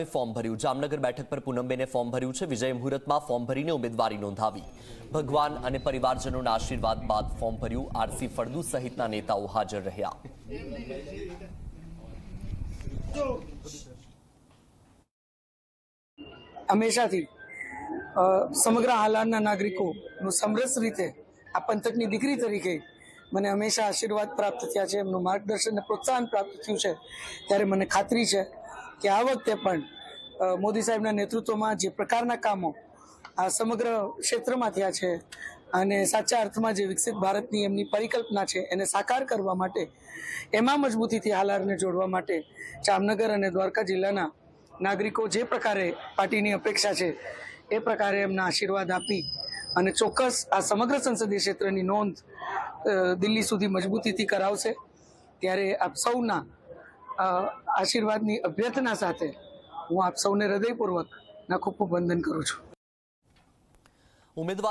મેડમે form ભર્યું. જામનગર બેઠક પર પૂનમબેને ફોર્મ ભર્યું છે. વિજય મુહૂર્તમાં ફોર્મ ભરીને ઉમેદવારી નોંધાવી. ભગવાન અને પરિવારજનોના આશીર્વાદ બાદ ફોર્મ ભર્યું. આરસી ફળદુ સહિતના નેતાઓ હાજર રહ્યા. હંમેશાથી સમગ્ર હાલારના નાગરિકોનું સમરસ રીતે આ પંથકની દીકરી તરીકે મને હંમેશા આશીર્વાદ પ્રાપ્ત થયા છે. એમનું માર્ગદર્શન અને પ્રોત્સાહન પ્રાપ્ત થયું છે. ત્યારે મને ખાતરી છે કે આ વખતે પણ મોદી સાહેબના નેતૃત્વમાં જે પ્રકારના કામો આ સમગ્ર ક્ષેત્રમાં થયા છે અને સાચા અર્થમાં જે વિકસિત ભારતની એમની પરિકલ્પના છે એને સાકાર કરવા માટે, એમાં મજબૂતીથી હાલારને જોડવા માટે જામનગર અને દ્વારકા જિલ્લાના નાગરિકો જે પ્રકારે પાર્ટીની અપેક્ષા છે, એ પ્રકારે એમના આશીર્વાદ આપી અને ચોક્કસ આ સમગ્ર સંસદીય ક્ષેત્રની નોંધ દિલ્હી સુધી મજબૂતીથી કરાવશે. ત્યારે આપ સૌના આશીર્વાદની અભ્યર્થના સાથે હું આપ સૌને હૃદયપૂર્વક ના ખૂબ ખૂબ વંદન કરું છું. ઉમેદવારી